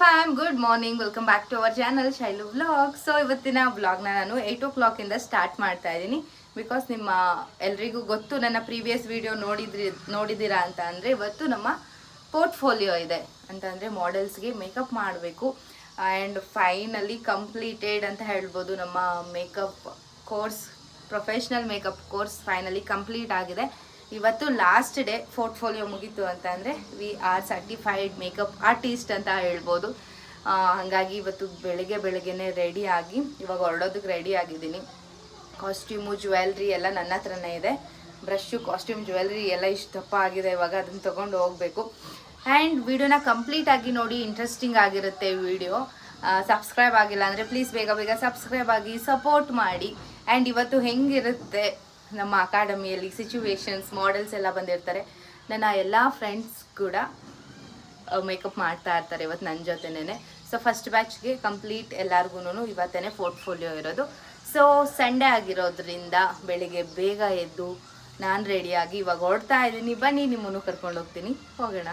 Fam good morning welcome back to our channel Shailu vlog so ಇವತ್ತಿನ ಬ್ಲಾಗ್ನ ನಾನು eight ಓ ಕ್ಲಾಕಿಂದ start ಮಾಡ್ತಾ ಇದ್ದೀನಿ. ಬಿಕಾಸ್ ನಿಮ್ಮ ಎಲ್ರಿಗೂ ಗೊತ್ತು, ನನ್ನ ಪ್ರೀವಿಯಸ್ ವಿಡಿಯೋ ನೋಡಿದ್ರಿ, ನೋಡಿದ್ದೀರಾ ಅಂತ ಅಂದರೆ ಇವತ್ತು ನಮ್ಮ ಪೋರ್ಟ್ಫೋಲಿಯೋ ಇದೆ ಅಂತಂದರೆ ಮಾಡೆಲ್ಸ್ಗೆ ಮೇಕಪ್ ಮಾಡಬೇಕು. ಆ್ಯಂಡ್ ಫೈನಲಿ ಕಂಪ್ಲೀಟೆಡ್ ಅಂತ ಹೇಳ್ಬೋದು, ನಮ್ಮ makeup course professional makeup course finally complete ಆಗಿದೆ. ಇವತ್ತು ಲಾಸ್ಟ್ ಡೇ ಪೋರ್ಟ್ಫೋಲಿಯೋ ಮುಗೀತು ಅಂತ ಅಂದರೆ we are certified makeup artist ಅಂತ ಹೇಳ್ಬೋದು. ಹಾಗಾಗಿ ಇವತ್ತು ಬೆಳಗ್ಗೆ ಬೆಳಗ್ಗೆನೆ ರೆಡಿ ಆಗಿ, ಇವಾಗ ಹೊರಡೋದಕ್ಕೆ ರೆಡಿ ಆಗಿದ್ದೀನಿ. ಕಾಸ್ಟ್ಯೂಮು ಜ್ಯುವೆಲ್ರಿ ಎಲ್ಲ ನನ್ನ ಹತ್ರನೇ ಇದೆ. ಬ್ರಷು ಕಾಸ್ಟ್ಯೂಮ್ ಜ್ಯುವೆಲ್ರಿ ಎಲ್ಲ ಇಷ್ಟು ದಪ್ಪ ಆಗಿದೆ, ಇವಾಗ ಅದನ್ನು ತೊಗೊಂಡು ಹೋಗಬೇಕು. ಆ್ಯಂಡ್ ವಿಡಿಯೋನ ಕಂಪ್ಲೀಟ್ ಆಗಿ ನೋಡಿ ಇಂಟ್ರೆಸ್ಟಿಂಗ್ ಆಗಿರುತ್ತೆ ವಿಡಿಯೋ ಸಬ್ಸ್ಕ್ರೈಬ್ ಆಗಿಲ್ಲ ಅಂದರೆ ಪ್ಲೀಸ್ ಬೇಗ ಬೇಗ ಸಬ್ಸ್ಕ್ರೈಬ್ ಆಗಿ ಸಪೋರ್ಟ್ ಮಾಡಿ. ಆ್ಯಂಡ್ ಇವತ್ತು ಹೆಂಗಿರುತ್ತೆ? ನಮ್ಮ ಅಕಾಡೆಮಿಯಲ್ಲಿ ಸಿಚುವೇಶನ್ಸ್ ಮಾಡೆಲ್ಸ್ ಎಲ್ಲ ಬಂದಿರ್ತಾರೆ. ನನ್ನ ಎಲ್ಲ ಫ್ರೆಂಡ್ಸ್ ಕೂಡ ಮೇಕಪ್ ಮಾಡ್ತಾ ಇರ್ತಾರೆ ಇವತ್ತು ನನ್ನ ಜೊತೆನೇ ಸೊ ಫಸ್ಟ್ ಬ್ಯಾಚ್ಗೆ ಕಂಪ್ಲೀಟ್ ಎಲ್ಲರಿಗೂ ಇವತ್ತೇ ಪೋರ್ಟ್ಫೋಲಿಯೋ ಇರೋದು. ಸೊ ಸಂಡೇ ಆಗಿರೋದ್ರಿಂದ ಬೆಳಿಗ್ಗೆ ಬೇಗ ಎದ್ದು ನಾನು ರೆಡಿಯಾಗಿ ಇವಾಗ ಓಡ್ತಾ ಇದ್ದೀನಿ. ಬನ್ನಿ, ನಿಮ್ಮನ್ನು ಕರ್ಕೊಂಡು ಹೋಗ್ತೀನಿ. ಹೋಗೋಣ.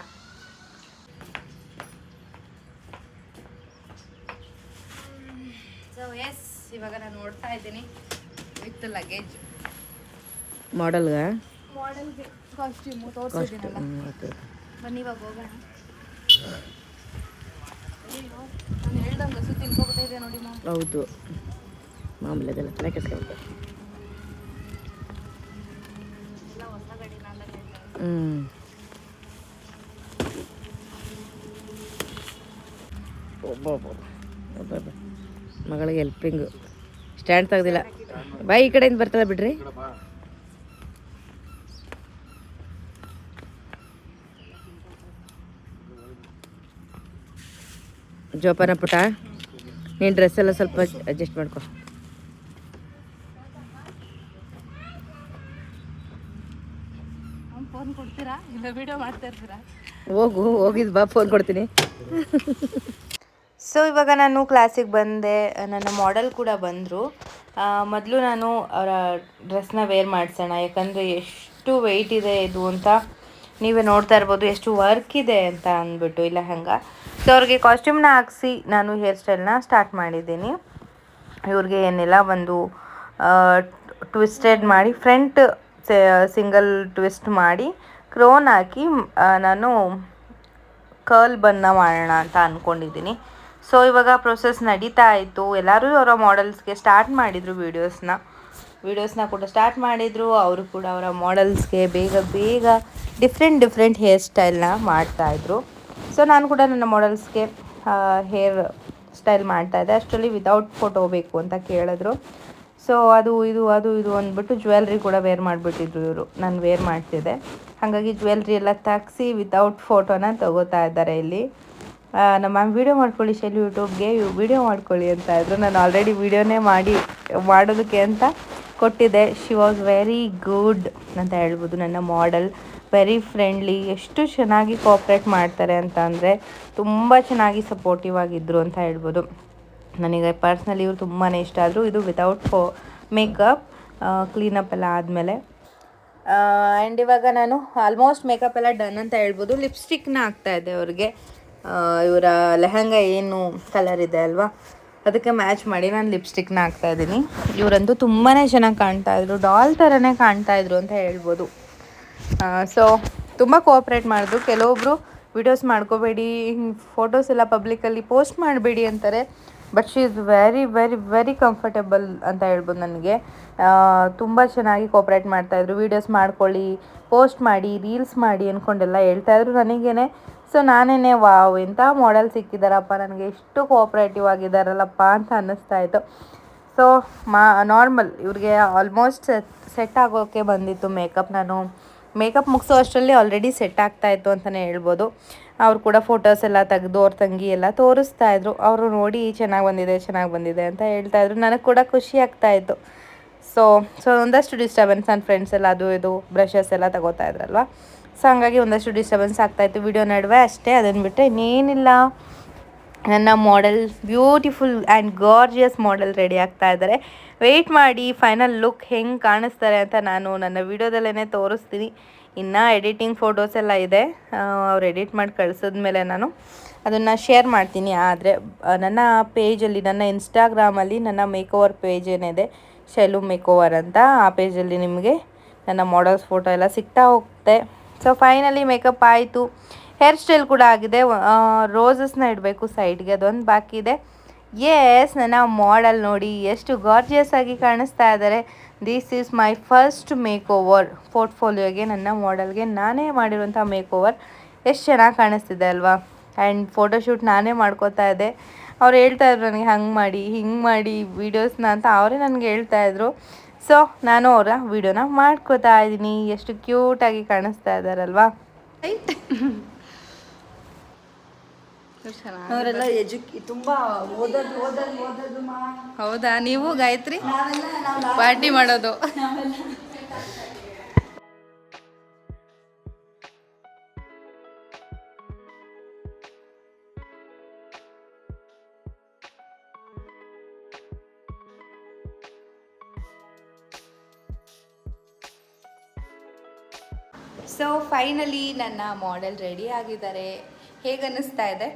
ಸೊ ಎಸ್ ಇವಾಗ ನಾನು ಓಡ್ತಾ ಇದ್ದೀನಿ. With luggage. ಮಾಡಲ್ಗ? ಮಾಡೆಲ್ಗೆ ಕಾಸ್ಟ್ಯೂಮು ತೋರಿಸಿದ್ದೀನಲ್ಲ ಬನ್ನಿ ಇವಾಗ ಹೋಗೋಣ. ನಾನು ಹೇಳ್ದಂಗೆ ತಿನ್ಕೊಬಿಟ್ಟಿದೆ ನೋಡಿ ಹೌದು. ಮಾಮೂಲಿ ಅದೆಲ್ಲ ತಲೆ ಹ್ಞೂ ಒಬ್ಬ ಒಬ್ಬೊಬ್ಬ ಮಗಳಿಗೆ ಹೆಲ್ಪಿಂಗು ಸ್ಟ್ಯಾಂಡ್ ತೆಗ್ದಿಲ್ಲ. ಬಾಯ್ ಈ ಕಡೆಯಿಂದ ಬರ್ತದೆ ಬಿಡ್ರಿ. ಜೋಪಾನ ಪುಟ. ನೀನು ಡ್ರೆಸ್ ಎಲ್ಲ ಸ್ವಲ್ಪ ಅಡ್ಜಸ್ಟ್ ಮಾಡ್ಕೊ. ಹೋಗು, ಹೋಗಿದ್ ಬಾ ಫೋನ್ ಕೊಡ್ತೀನಿ. ಸೊ ಇವಾಗ ನಾನು ಕ್ಲಾಸಿಗೆ ಬಂದೆ, ನನ್ನ ಮಾಡೆಲ್ ಕೂಡ ಬಂದರು. ಮೊದಲು ನಾನು ಅವರ ಡ್ರೆಸ್ನ ವೇರ್ ಮಾಡಿಸೋಣ, ಯಾಕಂದರೆ ಎಷ್ಟು ವೆಯ್ಟ್ ಇದೆ ಇದು ಅಂತ ನೀವೇ ನೋಡ್ತಾ ಇರ್ಬೋದು ಎಷ್ಟು ವರ್ಕ್ ಇದೆ ಅಂತ ಅಂದ್ಬಿಟ್ಟು, ಇಲ್ಲ ಹಂಗೆ. ಸೊ ಅವ್ರಿಗೆ ಕಾಸ್ಟ್ಯೂಮ್ನ ಹಾಕ್ಸಿ ನಾನು ಹೇರ್ ಸ್ಟೈಲ್ನ ಸ್ಟಾರ್ಟ್ ಮಾಡಿದ್ದೀನಿ. ಇವ್ರಿಗೆ ಏನೆಲ್ಲ, ಒಂದು ಟ್ವಿಸ್ಟೆಡ್ ಮಾಡಿ ಫ್ರಂಟ್ ಸಿಂಗಲ್ ಟ್ವಿಸ್ಟ್ ಮಾಡಿ ಕ್ರೋನ್ ಹಾಕಿ ನಾನು ಕರ್ಲ್ ಬನ್ನ ಮಾಡೋಣ ಅಂತ ಅಂದ್ಕೊಂಡಿದ್ದೀನಿ ಸೊ ಇವಾಗ ಪ್ರೊಸೆಸ್ ನಡೀತಾ ಇತ್ತು. ಎಲ್ಲರೂ ಅವರ ಮಾಡೆಲ್ಸ್ಗೆ ಸ್ಟಾರ್ಟ್ ಮಾಡಿದರು ವೀಡಿಯೋಸ್ನ ವೀಡಿಯೋಸ್ನ ಕೂಡ ಸ್ಟಾರ್ಟ್ ಮಾಡಿದರು. ಅವರು ಕೂಡ ಅವರ ಮಾಡೆಲ್ಸ್ಗೆ ಬೇಗ ಬೇಗ ಡಿಫ್ರೆಂಟ್ ಡಿಫ್ರೆಂಟ್ ಹೇರ್ ಸ್ಟೈಲ್ನ ಮಾಡ್ತಾಯಿದ್ರು ಸೊ ನಾನು ಕೂಡ ನನ್ನ ಮಾಡೆಲ್ಸ್ಗೆ ಹೇರ್ ಸ್ಟೈಲ್ ಮಾಡ್ತಾಯಿದ್ದೆ ಅಷ್ಟರಲ್ಲಿ ವಿತೌಟ್ ಫೋಟೋ ಬೇಕು ಅಂತ ಕೇಳಿದ್ರು. ಸೊ ಅದು, ಇದು ಅದು, ಇದು ಅಂದ್ಬಿಟ್ಟು ಜ್ಯುವೆಲ್ರಿ ಕೂಡ ವೇರ್ ಮಾಡಿಬಿಟ್ಟಿದ್ರು ಇವರು. ನಾನು ವೇರ್ ಮಾಡ್ತಿದ್ದೆ. ಹಾಗಾಗಿ ಜ್ಯುವೆಲ್ರಿ ಎಲ್ಲ ತಾಗಿಸಿ ವಿತೌಟ್ ಫೋಟೋನ ತಗೋತಾ ಇದ್ದಾರೆ ಇಲ್ಲಿ. ನಮ್ಮ ವೀಡಿಯೋ ಮಾಡ್ಕೊಳ್ಳಿ ಶೈಲಿ ಯೂಟ್ಯೂಬ್ಗೆ ವಿಡಿಯೋ ಮಾಡ್ಕೊಳ್ಳಿ ಅಂತ ಇದ್ರು. ನಾನು ಆಲ್ರೆಡಿ ವೀಡಿಯೋನೇ ಮಾಡಿ, ಮಾಡೋದಕ್ಕೆ ಅಂತ ಕೊಟ್ಟಿದ್ದೆ ಶಿ ವಾಸ್ ವೆರಿ ಗುಡ್ ಅಂತ ಹೇಳ್ಬೋದು ನನ್ನ ಮಾಡೆಲ್ ವೆರಿ ಫ್ರೆಂಡ್ಲಿ ಎಷ್ಟು ಚೆನ್ನಾಗಿ ಕೋಪ್ರೇಟ್ ಮಾಡ್ತಾರೆ ಅಂತ ಅಂದರೆ ತುಂಬ ಚೆನ್ನಾಗಿ ಸಪೋರ್ಟಿವ್ ಆಗಿದ್ದರು ಅಂತ ಹೇಳ್ಬೋದು. ನನಗೆ ಪರ್ಸ್ನಲಿ ಇವರು ತುಂಬಾ ಇಷ್ಟ. ಆದರು ಇದು ವಿತೌಟ್ ಫೋ ಮೇಕಪ್ ಕ್ಲೀನಪ್ ಎಲ್ಲ ಆದಮೇಲೆ. ಆ್ಯಂಡ್ ಇವಾಗ ನಾನು ಆಲ್ಮೋಸ್ಟ್ ಮೇಕಪ್ ಎಲ್ಲ ಡನ್ ಅಂತ ಹೇಳ್ಬೋದು. ಲಿಪ್ಸ್ಟಿಕ್ನ ಇದ್ದೆ ಅವ್ರಿಗೆ. ಇವರ ಲೆಹಂಗಾ ಏನು ಕಲರ್ ಇದೆ ಅಲ್ವಾ? ಅದಕ್ಕೆ ಮ್ಯಾಚ್ ಮಾಡಿ ನಾನು ಲಿಪ್ಸ್ಟಿಕ್ನ ಹಾಕ್ತಾ ಇದ್ದೀನಿ. ಇವರಂತೂ ತುಂಬಾ ಚೆನ್ನಾಗಿ ಕಾಣ್ತಾ ಇದ್ರು. ಡಾಲ್ ಥರನೇ ಕಾಣ್ತಾ ಇದ್ರು ಅಂತ ಹೇಳ್ಬೋದು. ಸೊ ತುಂಬ ಕೋಆಪ್ರೇಟ್ ಮಾಡಿದ್ರು ಕೆಲವೊಬ್ಬರು ವಿಡಿಯೋಸ್ ಮಾಡ್ಕೋಬೇಡಿ ಫೋಟೋಸ್ ಎಲ್ಲ ಪಬ್ಲಿಕಲ್ಲಿ ಪೋಸ್ಟ್ ಮಾಡಬೇಡಿ ಅಂತಾರೆ. But she is very very very comfortable ಅಂತ ಹೇಳ್ಬೋದು ನನಗೆ. ತುಂಬ ಚೆನ್ನಾಗಿ ಕೋಪ್ರೇಟ್ ಮಾಡ್ತಾಯಿದ್ರು ವೀಡಿಯೋಸ್ ಮಾಡ್ಕೊಳ್ಳಿ ಪೋಸ್ಟ್ ಮಾಡಿ ರೀಲ್ಸ್ ಮಾಡಿ ಅಂದ್ಕೊಂಡೆಲ್ಲ ಹೇಳ್ತಾಯಿದ್ರು ನನಗೇನೆ. ಸೊ ನಾನೇನೆ ವಾವ್ ಇಂಥ ಮಾಡೆಲ್ ಸಿಕ್ಕಿದಾರಪ್ಪ, ನನಗೆ ಎಷ್ಟು ಕೋಆಪ್ರೇಟಿವ್ ಆಗಿದ್ದಾರಲ್ಲಪ್ಪ ಅಂತ ಅನ್ನಿಸ್ತಾ ಇತ್ತು. ಸೊ ಮಾ ನಾರ್ಮಲ್ ಇವ್ರಿಗೆ ಆಲ್ಮೋಸ್ಟ್ ಸೆಟ್ ಸೆಟ್ ಆಗೋಕ್ಕೆ ಬಂದಿತ್ತು ಮೇಕಪ್ ನಾನು. ಮೇಕಪ್ ಮುಗಿಸೋ ಅಷ್ಟರಲ್ಲಿ ಆಲ್ರೆಡಿ ಸೆಟ್ ಆಗ್ತಾ ಇತ್ತು ಅಂತಲೇ ಹೇಳ್ಬೋದು. ಅವ್ರು ಕೂಡ ಫೋಟೋಸ್ ಎಲ್ಲ ತೆಗೆದು, ಅವ್ರ ತಂಗಿ ಎಲ್ಲ ತೋರಿಸ್ತಾ ಇದ್ರು. ಅವರು ನೋಡಿ, ಚೆನ್ನಾಗಿ ಬಂದಿದೆ ಚೆನ್ನಾಗಿ ಬಂದಿದೆ ಅಂತ ಹೇಳ್ತಾ ಇದ್ರು. ನನಗೆ ಕೂಡ ಖುಷಿ ಆಗ್ತಾ ಇತ್ತು. ಸೊ ಸೊ ಒಂದಷ್ಟು ಡಿಸ್ಟರ್ಬೆನ್ಸ್ ನನ್ನ ಫ್ರೆಂಡ್ಸ್ ಎಲ್ಲ, ಅದು ಇದು ಬ್ರಷಸ್ ಎಲ್ಲ ತಗೋತಾ ಇದ್ರಲ್ವ? ಸೊ ಹಂಗಾಗಿ ಒಂದಷ್ಟು ಡಿಸ್ಟರ್ಬೆನ್ಸ್ ಆಗ್ತಾಯಿತ್ತು ವಿಡಿಯೋ ನಡುವೆ ಅಷ್ಟೇ, ಅದನ್ನು ಬಿಟ್ಟರೆ ಇನ್ನೇನಿಲ್ಲ. ನನ್ನ model beautiful and gorgeous model ready ಆಗ್ತಾ ಇದ್ದಾರೆ. ವೆಯ್ಟ್ ಮಾಡಿ ಫೈನಲ್ ಲುಕ್ ಹೆಂಗೆ ಕಾಣಿಸ್ತಾರೆ ಅಂತ ನಾನು ನನ್ನ ವಿಡಿಯೋದಲ್ಲೇ ತೋರಿಸ್ತೀನಿ. ಇನ್ನು ಎಡಿಟಿಂಗ್ ಫೋಟೋಸ್ ಎಲ್ಲ ಇದೆ. ಅವ್ರು ಎಡಿಟ್ ಮಾಡಿ ಕಳ್ಸಿದ್ಮೇಲೆ ನಾನು ಅದನ್ನು ಶೇರ್ ಮಾಡ್ತೀನಿ. ಆದರೆ ನನ್ನ ಪೇಜಲ್ಲಿ ನನ್ನ ಇನ್ಸ್ಟಾಗ್ರಾಮಲ್ಲಿ ನನ್ನ ಮೇಕ್ ಓವರ್ ಪೇಜ್ ಏನಿದೆ ಶೈಲು ಮೇಕ್ ಓವರ್ ಅಂತ, ಆ ಪೇಜಲ್ಲಿ ನಿಮಗೆ ನನ್ನ ಮಾಡಲ್ಸ್ ಫೋಟೋ ಎಲ್ಲ ಸಿಗ್ತಾ ಹೋಗುತ್ತೆ. ಸೊ ಫೈನಲಿ ಮೇಕಪ್ ಆಯಿತು. ಹೇರ್ ಸ್ಟೈಲ್ ಕೂಡ ಆಗಿದೆ. ರೋಸಸ್ನ ಇಡಬೇಕು ಸೈಡ್ಗೆ ಅದೊಂದು ಬಾಕಿ ಇದೆ. ಎಸ್ ನನ್ನ ಮಾಡಲ್ ನೋಡಿ, ಎಷ್ಟು ಗಾರ್ಜಿಯಸ್ ಆಗಿ ಕಾಣಿಸ್ತಾ ಇದ್ದಾರೆ this is my first makeover ಪೋರ್ಟ್ಫೋಲಿಯೋಗೆ ನನ್ನ ಮಾಡಲ್ಗೆ ನಾನೇ ಮಾಡಿರುವಂಥ ಮೇಕ್ ಓವರ್ ಎಷ್ಟು ಚೆನ್ನಾಗಿ ಕಾಣಿಸ್ತಿದೆ ಅಲ್ವಾ? ಆ್ಯಂಡ್ ಫೋಟೋಶೂಟ್ ನಾನೇ ಮಾಡ್ಕೋತಾ ಇದ್ದೆ. ಅವ್ರು ಹೇಳ್ತಾ ಇದ್ರು ನನಗೆ ಹಂಗೆ ಮಾಡಿ, ಹಿಂಗೆ ಮಾಡಿ ವೀಡಿಯೋಸ್ನ ಅಂತ, ಅವರೇ ನನಗೆ ಹೇಳ್ತಾ ಇದ್ರು. ಸೊ ನಾನು ಅವರ ವಿಡಿಯೋನ ಮಾಡ್ಕೋತಾ ಇದ್ದೀನಿ. ಎಷ್ಟು ಕ್ಯೂಟಾಗಿ ಕಾಣಿಸ್ತಾ ಇದ್ದಾರಲ್ವಾ ಅವರೆಲ್ಲ ಎಜುಕಿ ತುಂಬಾ ಓದೋದು ಓದೋದು ಓದೋದು ಮಾ ಹೌದಾ? ನೀವು ಗಾಯತ್ರಿ? ಪಾರ್ಟಿ ಮಾಡೋದು. ಸೊ ಫೈನಲಿ ನನ್ನ ಮಾಡೆಲ್ ರೆಡಿ ಆಗಿದ್ದಾರೆ. ಹೇಗೆ ಅನ್ನಿಸ್ತಾ ಇದೆ?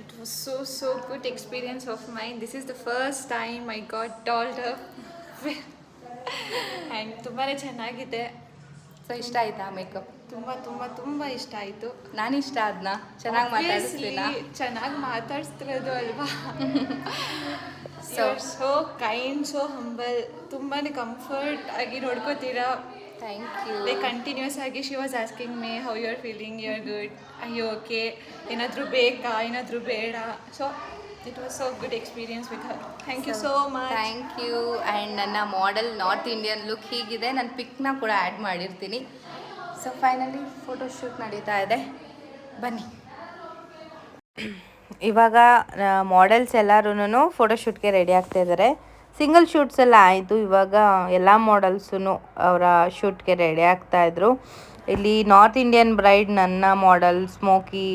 It was so so good experience of mine this is the first time I got told and ತುಂಬಾ ಚೆನ್ನಾಗಿದೆ. ಸೊ ಇಷ್ಟ ಆಯ್ತಾ ಮೇಕಪ್ ತುಂಬ ತುಂಬ ತುಂಬ ಇಷ್ಟ ಆಯಿತು. ನಾನು ಇಷ್ಟ ಅದನ್ನ ಚೆನ್ನಾಗಿ ಮಾತಾಡಿಸ್ತೀನ? ಚೆನ್ನಾಗಿ ಮಾತಾಡಿಸ್ತಿರೋದು ಅಲ್ವಾ? So so kind so humble ತುಂಬಾ ಕಂಫರ್ಟ್ ಆಗಿ ನೋಡ್ಕೋತೀರಾ? ಥ್ಯಾಂಕ್ ಯು ಲೈಕ್ ಕಂಟಿನ್ಯೂಸ್ ಆಗಿ she was asking me how you are feeling you are good ಅಯ್ಯೋ ಓಕೆ ಏನಾದರೂ ಬೇಕಾ ಏನಾದರೂ ಬೇಡ. So it was so good experience with her thank you so much thank you and ನನ್ನ model north Indian look ಹೀಗಿದೆ. ನಾನು ಪಿಕ್ನ ಕೂಡ add ಮಾಡಿರ್ತೀನಿ. ಸೊ ಫೈನಲಿ ಫೋಟೋಶೂಟ್ ನಡೀತಾ ಇದೆ. ಬನ್ನಿ. ಇವಾಗ ಮಾಡೆಲ್ಸ್ ಎಲ್ಲರೂ ಫೋಟೋಶೂಟ್ಗೆ ರೆಡಿ ಆಗ್ತಾ ಇದ್ದಾರೆ ಸಿಂಗಲ್ ಶೂಟ್ಸ್ ಎಲ್ಲ ಆಯಿತು. ಇವಾಗ ಎಲ್ಲ ಮಾಡಲ್ಸೂ ಅವರ ಶೂಟ್ಗೆ ರೆಡಿ ಆಗ್ತಾಯಿದ್ರು ಇಲ್ಲಿ ನಾರ್ತ್ ಇಂಡಿಯನ್ ಬ್ರೈಡ್ ನನ್ನ ಮಾಡೆಲ್ ಸ್ಮೋಕಿ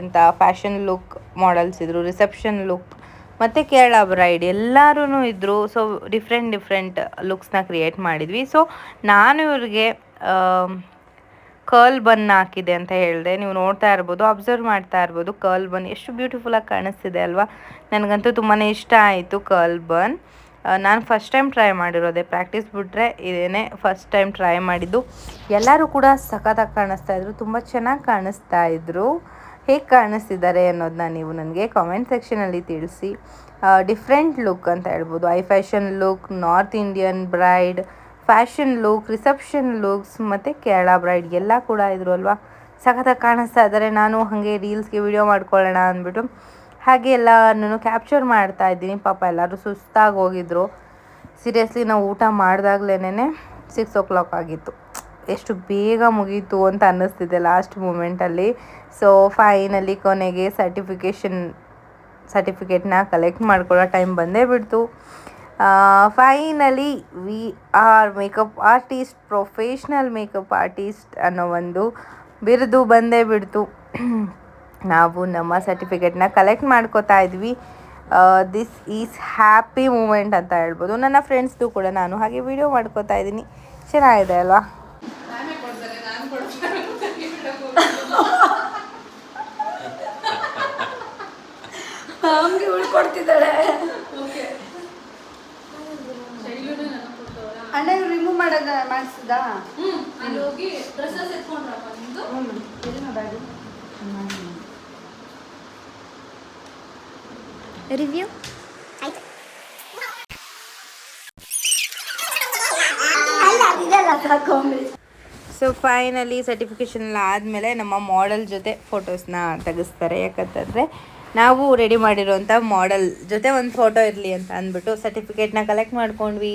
ಎಂಥ ಫ್ಯಾಷನ್ ಲುಕ್ ಮಾಡೆಲ್ಸ್ ಇದ್ರು ರಿಸೆಪ್ಷನ್ ಲುಕ್ ಮತ್ತು ಕೇರಳ ಬ್ರೈಡ್ ಎಲ್ಲರೂ ಇದ್ದರು ಸೊ ಡಿಫ್ರೆಂಟ್ ಡಿಫ್ರೆಂಟ್ ಲುಕ್ಸ್ನ ಕ್ರಿಯೇಟ್ ಮಾಡಿದ್ವಿ. ಸೊ ನಾನು ಇವ್ರಿಗೆ ಕರ್ಲ್ ಬನ್ ಹಾಕಿದೆ ಅಂತ ಹೇಳಿದೆ. ನೀವು ನೋಡ್ತಾ ಇರ್ಬೋದು ಅಬ್ಸರ್ವ್ ಮಾಡ್ತಾ ಇರ್ಬೋದು ಕರ್ಲ್ ಬನ್ ಎಷ್ಟು ಬ್ಯೂಟಿಫುಲ್ಲಾಗಿ ಕಾಣಿಸ್ತಿದೆ ಅಲ್ವಾ? ನನಗಂತೂ ತುಂಬಾ ಇಷ್ಟ ಆಯಿತು ಕರ್ಲ್ ಬನ್ ನಾನು ಫಸ್ಟ್ ಟೈಮ್ ಟ್ರೈ ಮಾಡಿರೋದೆ. ಪ್ರಾಕ್ಟೀಸ್ ಬಿಟ್ಟರೆ ಇದೇನೆ ಫಸ್ಟ್ ಟೈಮ್ ಟ್ರೈ ಮಾಡಿದ್ದು. ಎಲ್ಲರೂ ಕೂಡ ಸಖತ್ತಾಗಿ ಕಾಣಿಸ್ತಾ ಇದ್ರು. ತುಂಬ ಚೆನ್ನಾಗಿ ಕಾಣಿಸ್ತಾ ಇದ್ರು. ಹೇಗೆ ಕಾಣಿಸ್ತಿದ್ದಾರೆ ಅನ್ನೋದನ್ನ ನೀವು ನನಗೆ ಕಾಮೆಂಟ್ ಸೆಕ್ಷನಲ್ಲಿ ತಿಳಿಸಿ. ಡಿಫ್ರೆಂಟ್ ಲುಕ್ ಅಂತ ಹೇಳ್ಬೋದು. I fashion look north Indian bride fashion look, reception looks, ಮತ್ತು ಕೇರಳ ಬ್ರೈಡ್ ಎಲ್ಲ ಕೂಡ ಇದ್ರು ಅಲ್ವಾ? ಸಖತ್ತಾಗಿ ಕಾಣಿಸ್ತಾ ಇದ್ದಾರೆ. ನಾನು ಹಾಗೆ ರೀಲ್ಸ್ಗೆ ವಿಡಿಯೋ ಮಾಡ್ಕೊಳ್ಳೋಣ ಅಂದ್ಬಿಟ್ಟು ಹಾಗೆ ಎಲ್ಲನೂ ಕ್ಯಾಪ್ಚರ್ ಮಾಡ್ತಾ ಇದ್ದೀನಿ. ಪಾಪ ಎಲ್ಲರೂ ಸುಸ್ತಾಗಿ ಹೋಗಿದ್ರು. ಸೀರಿಯಸ್ಲಿ ನಾವು ಊಟ ಮಾಡಿದಾಗ್ಲೇ ಸಿಕ್ಸ್ ಓ ಕ್ಲಾಕ್ ಆಗಿತ್ತು. ಎಷ್ಟು ಬೇಗ ಮುಗೀತು ಅಂತ ಅನ್ನಿಸ್ತಿದೆ ಲಾಸ್ಟ್ ಮೂಮೆಂಟಲ್ಲಿ ಸೊ ಫೈನಲಿ ಕೊನೆಗೆ ಸರ್ಟಿಫಿಕೇಷನ್ ಸರ್ಟಿಫಿಕೇಟ್ನ ಕಲೆಕ್ಟ್ ಮಾಡ್ಕೊಳ್ಳೋ ಟೈಮ್ ಬಂದೇ ಬಿಡ್ತು. Finally we are makeup artist professional makeup artist ಅನ್ನೋ ಒಂದು ಬಿರುದು ಬಂದೇ ಬಿಡ್ತು. ನಾವು ನಮ್ಮ ಸರ್ಟಿಫಿಕೇಟ್ನ ಕಲೆಕ್ಟ್ ಮಾಡ್ಕೋತಾ ಇದ್ವಿ. ದಿಸ್ ಈಸ್ ಹ್ಯಾಪಿ ಮೂಮೆಂಟ್ ಅಂತ ಹೇಳ್ಬೋದು. ನನ್ನ ಫ್ರೆಂಡ್ಸ್ದು ಕೂಡ ನಾನು ಹಾಗೆ ವಿಡಿಯೋ ಮಾಡ್ಕೋತಾ ಇದ್ದೀನಿ. ಚೆನ್ನಾಗಿದೆ ಅಲ್ವಾ? ಉಳ್ಕೊಡ್ತಿದ್ದಾಳೆ. ಅಣ್ಣ ರಿಮೂವ್ ಮಾಡೋದ ಮಾಡಿಸಿದ? ಅಲ್ಲಿ ಹೋಗಿ ಡ್ರೆಸ್ಸಸ್ ಎತ್ಕೊಂಡ್ರಪ್ಪ ನಿಮ್ದು? ರಿವ್ಯೂ ಸೊ ಫೈನಲಿ ಸರ್ಟಿಫಿಕೇಷನ್ ಎಲ್ಲ ಆದಮೇಲೆ ನಮ್ಮ ಮಾಡೆಲ್ ಜೊತೆ ಫೋಟೋಸ್ನ ತೆಗೆಸ್ತಾರೆ. ಯಾಕಂತಂದರೆ ನಾವು ರೆಡಿ ಮಾಡಿರೋಂಥ ಮಾಡೆಲ್ ಜೊತೆ ಒಂದು ಫೋಟೋ ಇರಲಿ ಅಂತ ಅಂದ್ಬಿಟ್ಟು ಸರ್ಟಿಫಿಕೇಟ್ನ ಕಲೆಕ್ಟ್ ಮಾಡ್ಕೊಂಡ್ವಿ.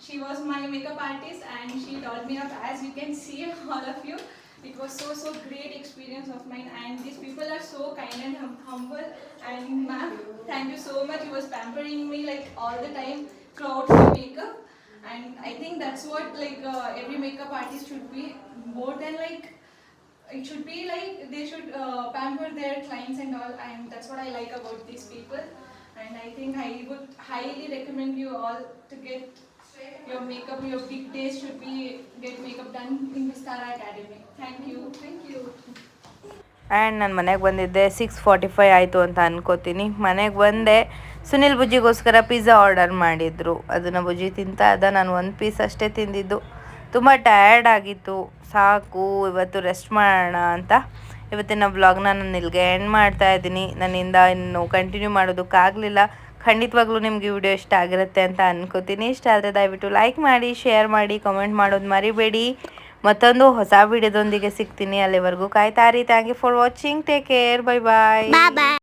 She was my makeup artist and she taught me up as you can see all of you. It was so so great experience of mine, and these people are so kind and hum- humble. And ma'am, thank you so much. You was pampering me like all the time throughout my makeup, and I think that's what like uh, every makeup artist should be more than like it should be like they should uh, pamper their clients and all and that's what i like about these people and i think i would highly recommend you all to get your makeup your big days should be get makeup done in vistara academy. Thank you. thank you. And ನಾನು ಮನೆಗೆ ಬಂದಿದ್ದೆ six forty five ಆಯಿತು ಅಂತ ಅನ್ಕೋತೀನಿ. ಮನೆಗೆ ಬಂದೆ Sunil ಬುಜ್ಜಿಗೋಸ್ಕರ pizza order ಮಾಡಿದ್ರು. ಅದನ್ನು ಬುಜ್ಜಿ ತಿಂತ ಅದ ನಾನು ಒಂದು ಪೀಸ್ ಅಷ್ಟೇ ತಿಂದಿದ್ದು. ತುಂಬ ಟಯರ್ಡ್ ಆಗಿತ್ತು. ಸಾಕು ಇವತ್ತು ರೆಸ್ಟ್ ಮಾಡೋಣ ಅಂತ. ಇವತ್ತಿನ ವ್ಲಾಗ್ನ ನಾನು ಇಲ್ಲಿಗೆ ಎಂಡ್ ಮಾಡ್ತಾ ಇದ್ದೀನಿ. ನನ್ನಿಂದ ಇನ್ನು ಕಂಟಿನ್ಯೂ ಮಾಡೋದಕ್ಕಾಗಲಿಲ್ಲ. ಖಂಡಿತವಾಗ್ಲೂ ನಿಮ್ಗೆ ವಿಡಿಯೋ ಇಷ್ಟ ಆಗಿರುತ್ತೆ ಅಂತ ಅನ್ಕೋತೀನಿ. ಇಷ್ಟ ಆದರೆ ದಯವಿಟ್ಟು ಲೈಕ್ ಮಾಡಿ ಶೇರ್ ಮಾಡಿ ಕಮೆಂಟ್ ಮಾಡೋದು ಮರಿಬೇಡಿ. ಮತ್ತೊಂದು ಹೊಸ ವಿಡಿಯೋದೊಂದಿಗೆ ಸಿಗ್ತೀನಿ. ಅಲ್ಲಿವರೆಗೂ ಕಾಯ್ತಾರಿ thank you for watching take care bye bye